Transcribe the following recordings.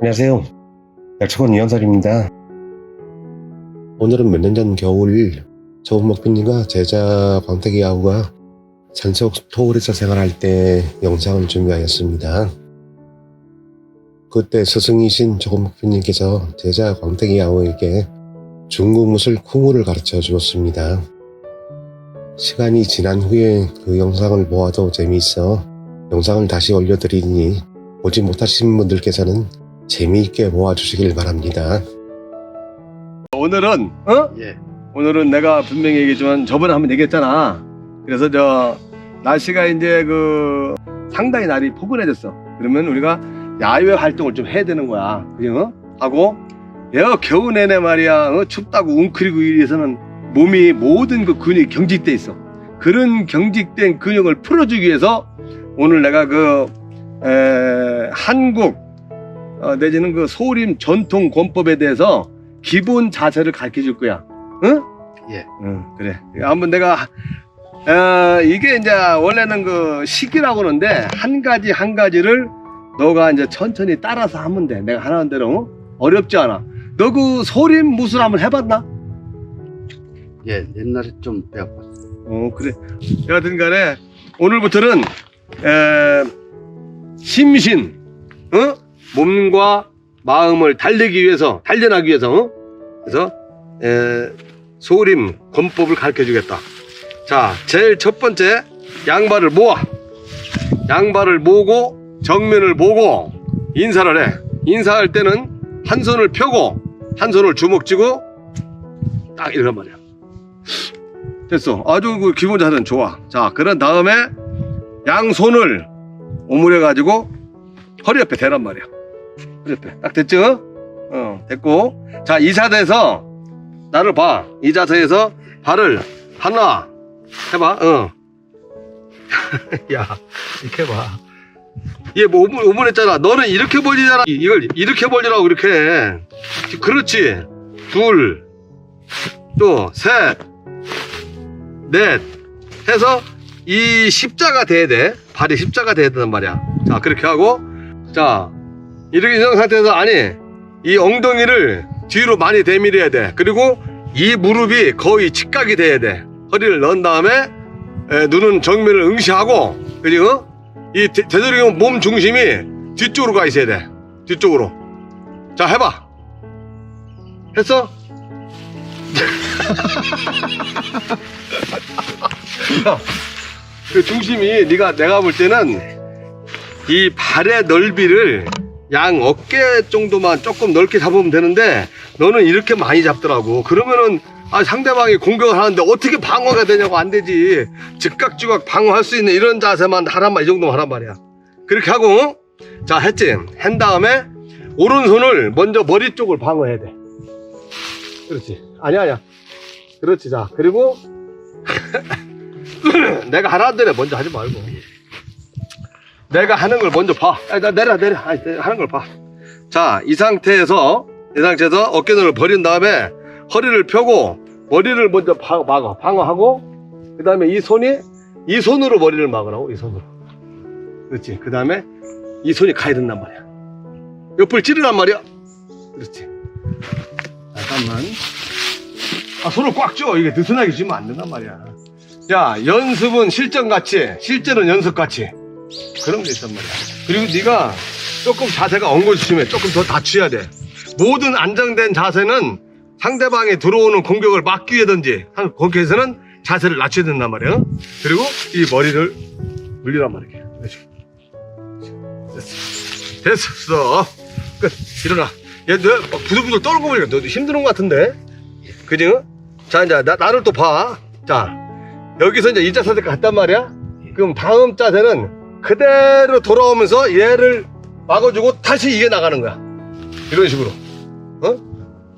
안녕하세요. 약초원 이현설입니다. 오늘은 몇 년 전 겨울 저은목빈님과 제자 광택이 아우가 산속 토굴에서 생활할 때 영상을 준비하였습니다. 그때 스승이신 조금목빈님께서 제자 광택이 아우에게 중국무술 쿵우를 가르쳐 주었습니다. 시간이 지난 후에 그 영상을 보아도 재미있어 영상을 다시 올려드리니 보지 못하신 분들께서는 재미있게 보아주시길 바랍니다. 오늘은 어? 예. 오늘은 내가 분명히 얘기했지만 저번에 한번 얘기했잖아. 그래서 저 날씨가 이제 그 상당히 날이 포근해졌어. 그러면 우리가 야외 활동을 좀 해야 되는 거야. 그죠? 하고 야 겨우 내내 말이야 어? 춥다고 웅크리고 이래서는 몸이 모든 그 근육이 경직돼 있어. 그런 경직된 근육을 풀어주기 위해서 오늘 내가 그 에, 한국 어, 내지는 그 소림 전통 권법에 대해서 기본 자세를 가르쳐 줄 거야. 응? 예. 응, 그래. 한번 내가, 어, 이게 이제 원래는 그 식이라고 하는데, 한 가지 한 가지를 너가 이제 천천히 따라서 하면 돼. 내가 하라는 대로. 어? 어렵지 않아. 너 그 소림 무술 한번 해봤나? 예. 옛날에 좀 배워봤어요. 어, 그래. 여하튼 간에, 오늘부터는, 에, 심신, 어? 몸과 마음을 달래기 위해서, 단련하기 위해서, 어? 그래서, 에, 소림, 권법을 가르쳐 주겠다. 자, 제일 첫 번째, 양발을 모아. 양발을 모고, 정면을 보고, 인사를 해. 인사할 때는 한 손을 펴고, 한 손을 주먹 쥐고, 딱 이런 말이야. 됐어. 아주 그 기본 자세는 좋아. 자, 그런 다음에 양손을 오므려 가지고 허리 옆에 대란 말이야. 옆에. 딱 됐죠? 어, 됐고. 자, 이 자세에서 나를 봐. 이 자세에서 발을 하나 해봐. 어. 야, 이렇게 해봐. 얘 뭐 오므, 오므렸잖아. 너는 이렇게 벌리잖아. 이- 이걸 이렇게 벌리라고 이렇게. 해. 그렇지. 둘, 또 셋, 넷 해서 이 십자가 돼야 돼. 발이 십자가 돼야 된단 말이야. 자, 그렇게 하고 자, 이렇게 있는 상태에서 아니 이 엉덩이를 뒤로 많이 대밀어야 돼. 그리고 이 무릎이 거의 직각이 돼야 돼. 허리를 넣은 다음에 에, 눈은 정면을 응시하고 그리고 이 되- 되도록이면 몸 중심이 뒤쪽으로 가 있어야 돼. 뒤쪽으로. 자, 해봐. 했어? 그 중심이 네가 내가 볼 때는 이 발의 넓이를 양 어깨 정도만 조금 넓게 잡으면 되는데 너는 이렇게 많이 잡더라고. 그러면은 아, 상대방이 공격을 하는데 어떻게 방어가 되냐고 안 되지. 즉각즉각 방어할 수 있는 이런 자세만 하란 말, 이 정도만 하란 말이야. 그렇게 하고 자 했지. 한 다음에 오른손을 먼저 머리 쪽을 방어해야 돼. 그렇지. 아니야 아니야. 그렇지 자 그리고 내가 하라는 대로 먼저 하지 말고 내가 하는 걸 먼저 봐. 아, 나 내려 내려. 아, 하는 걸 봐. 자, 이 상태에서 이 상태에서 어깨선을 버린 다음에 허리를 펴고 머리를 먼저 방, 막아 방어하고 그 다음에 이 손이 이 손으로 머리를 막으라고 이 손으로. 그렇지. 그 다음에 이 손이 가야 된단 말이야. 옆을 찌르란 말이야. 그렇지. 잠깐만. 아, 손을 꽉 쥐어. 이게 느슨하게 쥐면 안 된단 말이야. 야, 연습은 실전같이, 실전은 연습같이. 그런 게 있단 말이야. 그리고 네가 조금 자세가 엉거주시면 조금 더 낮춰야 돼. 모든 안정된 자세는 상대방이 들어오는 공격을 막기 위해든지 한- 거기에서는 자세를 낮춰야 된단 말이야. 그리고 이 머리를 물리란 말이야. 됐어. 됐어. 끝. 일어나. 얘, 너 부들부들 거 보니까 너도 힘드는 것 같은데? 그지? 자, 이제 나, 나를 또 봐. 자, 여기서 이제 이 자세를 갔단 말이야? 그럼 다음 자세는 그대로 돌아오면서 얘를 막아주고 다시 이게 나가는 거야. 이런 식으로. 어?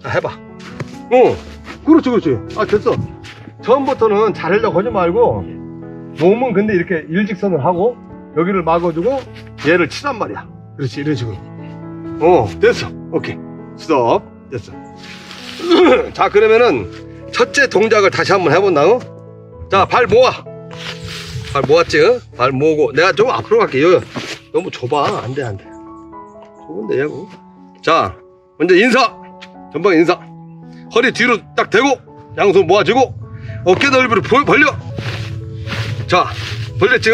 자, 해봐. 어. 그렇지, 그렇지. 아, 됐어. 처음부터는 잘하려고 하지 말고, 몸은 근데 이렇게 일직선을 하고, 여기를 막아주고, 얘를 치란 말이야. 그렇지, 이런 식으로. 어, 됐어. 오케이. 스톱. 됐어. 자, 그러면은, 첫째 동작을 다시 한번 해본다. 어? 자, 발 모아. 발 모았지? 어? 발 모으고. 내가 좀 앞으로 갈게. 요 너무 좁아. 안 돼, 안 돼. 좁은데, 야구. 자, 먼저 인사. 전방 인사. 허리 뒤로 딱 대고, 양손 모아주고, 어깨 넓이로 벌- 벌려. 자, 벌렸지?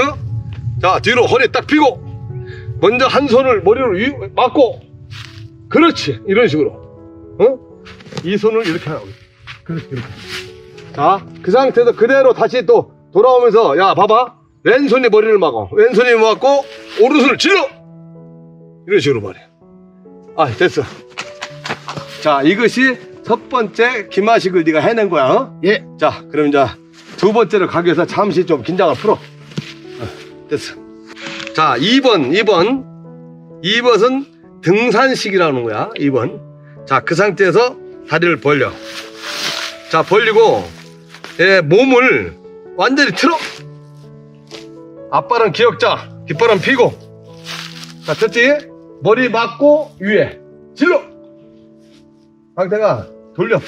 자, 뒤로 허리 딱 펴고, 먼저 한 손을 머리로 위, 맞고, 그렇지. 이런 식으로. 어? 이 손을 이렇게 하라고. 그렇지, 이렇게. 자, 그 상태에서 그대로 다시 또 돌아오면서, 야, 봐봐. 왼손이 머리를 막어. 왼손이 막고, 오른손을 질러! 이런 식으로 말이야. 아, 됐어. 자, 이것이 첫 번째 기마식을 네가 해낸 거야, 어? 예. 자, 그럼 이제 두 번째로 가기 위해서 잠시 좀 긴장을 풀어. 어, 됐어. 자, 2번, 2번. 2번은 등산식이라는 거야, 2번. 자, 그 상태에서 다리를 벌려. 자, 벌리고, 예, 몸을 완전히 틀어. 앞발은 기역자, 뒷발은 피고. 자, 됐지? 머리 맞고, 위에. 질러! 상태가 돌려.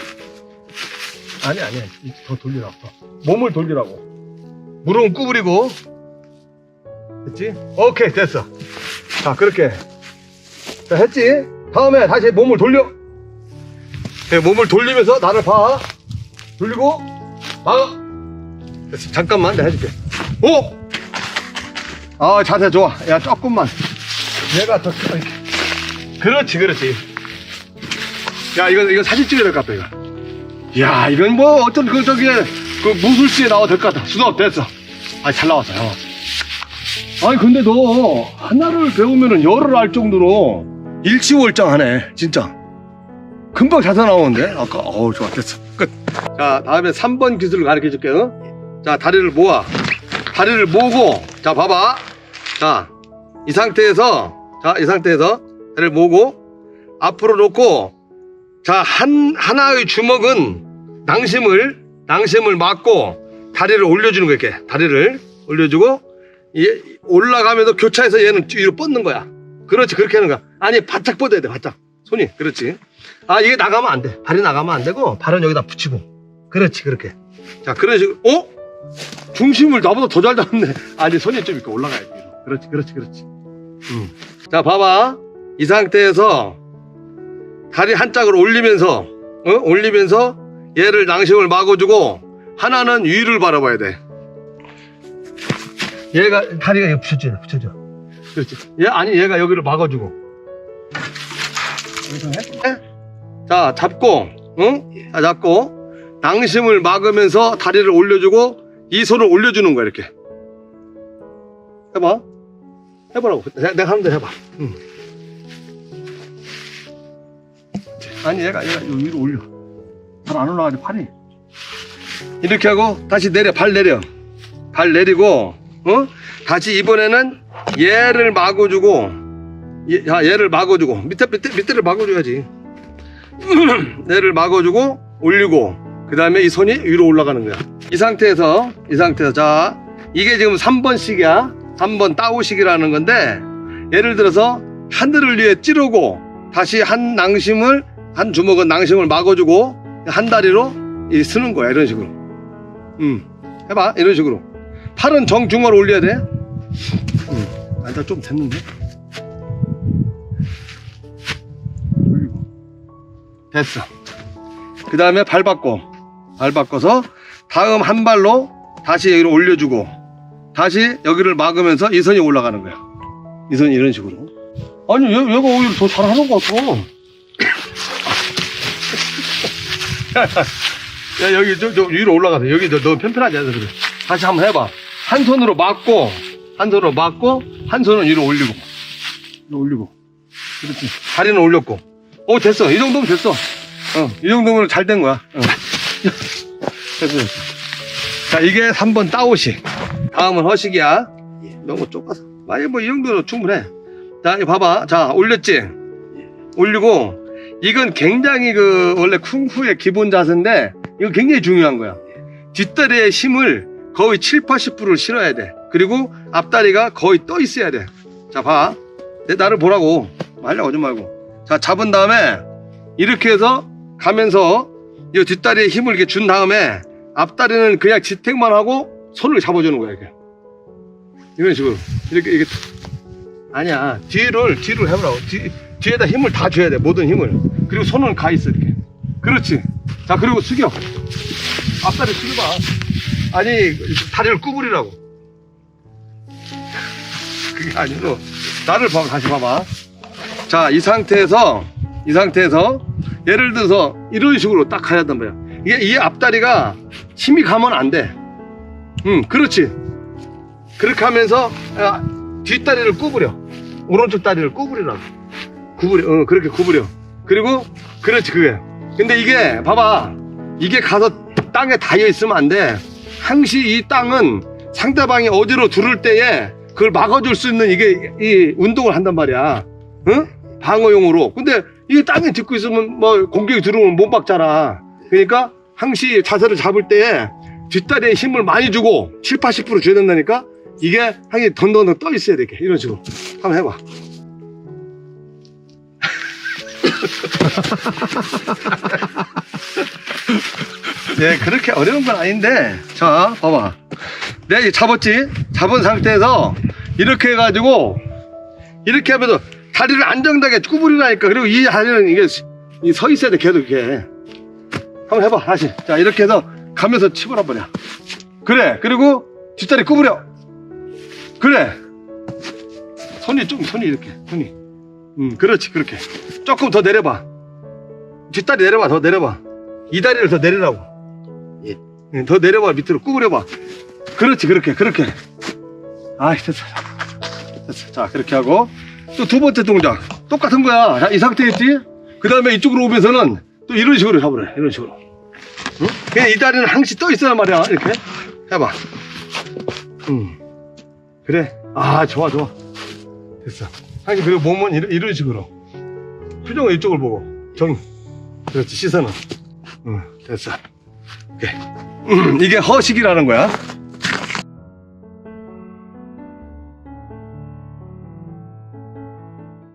아니, 아니. 더 돌리라고. 몸을 돌리라고. 무릎은 구부리고. 됐지? 오케이, 됐어. 자, 그렇게. 자, 했지? 다음에 다시 몸을 돌려. 네, 몸을 돌리면서 나를 봐. 돌리고, 막아. 잠깐만, 내가 해줄게. 오! 아, 자세 좋아. 야, 조금만. 내가 더, 이렇게. 그렇지, 그렇지. 야, 이거, 이거 사진 찍어야 될 것 같다, 이거. 야, 이건 뭐, 어떤 그, 저기, 그 무술시에 나와도 될것 같아. 수업 됐어. 아, 잘 나왔어요. 아니, 근데 너, 하나를 배우면은 열을 알 정도로 일치월장하네, 진짜. 금방 자세 나오는데? 아까, 어우, 좋아, 됐어. 끝. 자, 다음에 3번 기술을 가르쳐 줄게요. 자, 다리를 모아. 다리를 모으고, 자, 봐봐. 자, 이 상태에서, 자, 이 상태에서 다리를 모으고, 앞으로 놓고, 자, 한, 하나의 주먹은 낭심을, 낭심을 막고, 다리를 올려주는 거야, 이렇게. 다리를 올려주고, 얘, 올라가면서 교차해서 얘는 위로 뻗는 거야. 그렇지, 그렇게 하는 거야. 아니, 바짝 뻗어야 돼, 바짝. 손이. 그렇지. 아, 이게 나가면 안 돼. 발이 나가면 안 되고, 발은 여기다 붙이고. 그렇지, 그렇게. 자, 그런 식으로, 어? 중심을 나보다 더 잘 잡네. 아니, 손이 좀 이렇게 올라가야 돼. 그렇지, 그렇지, 그렇지. 음. 자, 봐봐. 이 상태에서 다리 한 짝을 올리면서, 어? 올리면서 얘를 낭심을 막아주고, 하나는 위를 바라봐야 돼. 얘가, 다리가 여기 붙여줘야 돼, 붙여줘. 그렇지. 얘, 아니, 얘가 여기를 막아주고. 여기서 해? 해? 자, 잡고, 응? 자, 잡고, 낭심을 막으면서 다리를 올려주고, 이 손을 올려주는 거야, 이렇게. 해봐. 해보라고. 내가, 내가 하는 대로 해봐. 응. 아니, 얘가, 얘가 요 위로 올려. 발안 올라가지, 팔이. 이렇게 하고, 다시 내려, 발 내려. 발 내리고, 어? 다시 이번에는 얘를 막아주고, 얘, 자, 얘를 막아주고, 밑에, 밑에, 밑에를 막아줘야지. 얘를 막아주고, 올리고, 그 다음에 이 손이 위로 올라가는 거야. 이 상태에서, 이 상태에서, 자, 이게 지금 3번씩이야. 3번 따오식이라는 건데, 예를 들어서, 하늘을 위해 찌르고, 다시 한 낭심을, 한 주먹은 낭심을 막아주고, 한 다리로 이 쓰는 거야, 이런 식으로. 음, 해봐, 이런 식으로. 팔은 정중앙으로 올려야 돼. 음, 아, 나좀 됐는데? 됐어. 그 다음에 발 바꿔. 발 바꿔서 다음 한 발로 다시 여기를 올려주고 다시 여기를 막으면서 이 선이 올라가는 거야. 이 선이 이런 식으로. 아니, 얘, 얘가 오히려 더 잘하는 것 같아. 야, 여기, 저, 저 위로 올라가서. 여기 너, 너 편편하지 않아서 그래. 다시 한번 해봐. 한 손으로 막고, 한 손으로 막고, 한 손은 위로 올리고. 위로 올리고. 그렇지. 다리는 올렸고. 오, 됐어. 이 정도면 됐어. 어, 이 정도면 잘 된 거야. 어. 됐어. 자, 이게 3번 따오식. 다음은 허식이야. 너무 좁아서. 아니, 뭐, 이 정도로 충분해. 자, 이거 봐봐. 자, 올렸지? 올리고, 이건 굉장히 그, 원래 쿵푸의 기본 자세인데, 이거 굉장히 중요한 거야. 뒷다리의 힘을 거의 7, 80%를 실어야 돼. 그리고 앞다리가 거의 떠 있어야 돼. 자, 봐. 내 나를 보라고. 말려 오지 말고. 자, 잡은 다음에, 이렇게 해서 가면서, 이 뒷다리에 힘을 이렇게 준 다음에, 앞다리는 그냥 지탱만 하고, 손을 잡아주는 거야, 이렇게. 이런 식으로. 이렇게, 이렇게. 아니야. 뒤를, 뒤를 해보라고. 뒤, 뒤에다 힘을 다 줘야 돼 모든 힘을 그리고 손은 가 있어 이렇게 그렇지 자 그리고 숙여 앞다리 숙여봐 아니 다리를 구부리라고 그게 아니고 나를 봐 다시 봐봐 자 이 상태에서 이 상태에서 예를 들어서 이런 식으로 딱 가야 한단 말이야. 이게 이 앞다리가 힘이 가면 안돼. 응 그렇지. 그렇게 하면서 아, 뒷다리를 구부려. 오른쪽 다리를 구부리라고. 구부려. 어 그렇게 구부려. 그리고 그렇지 그게. 근데 이게 봐봐. 이게 가서 땅에 닿여 있으면 안 돼. 항시 이 땅은 상대방이 어디로 두를 때에 그걸 막아줄 수 있는 이게 이 운동을 한단 말이야. 응? 방어용으로. 근데 이게 땅에 딛고 있으면 뭐 공격이 들어오면 못 막잖아 그러니까 항시 자세를 잡을 때에 뒷다리에 힘을 많이 주고 7, 80% 줘야 된다니까 이게 항시 던던던 떠 있어야 돼 이런 식으로 한번 해봐 네, 그렇게 어려운 건 아닌데. 자, 봐봐. 내가 이제 잡았지? 잡은 상태에서 이렇게 해가지고 이렇게 하면서 다리를 안정되게 구부리라니까. 그리고 이 다리는 이게 이서 있어야 돼, 계속 이렇게. 한번 해봐, 다시. 자, 이렇게 해서 가면서 치부라 버려. 그래. 그리고 뒷다리 구부려. 그래. 손이 좀, 손이 이렇게, 손이. 음, 그렇지, 그렇게. 조금 더 내려봐. 뒷다리 내려봐, 더 내려봐. 이 다리를 더 내리라고. 예. 응, 더 내려봐, 밑으로 구부려봐. 그렇지, 그렇게, 그렇게. 아이, 됐어. 됐어. 자, 그렇게 하고. 또 두 번째 동작. 똑같은 거야. 자, 이 상태 있지? 그 다음에 이쪽으로 오면서는 또 이런 식으로 잡으래. 이런 식으로. 응? 그냥 이 다리는 항시 떠 있어야 말이야. 이렇게. 해봐. 응. 그래. 아, 좋아, 좋아. 됐어. 항시 그리고 몸은 이런, 이런 식으로. 표정은 이쪽을 보고. 정. 그렇지, 시선은. 응, 됐어. 오케이. 음, 이게 허식이라는 거야.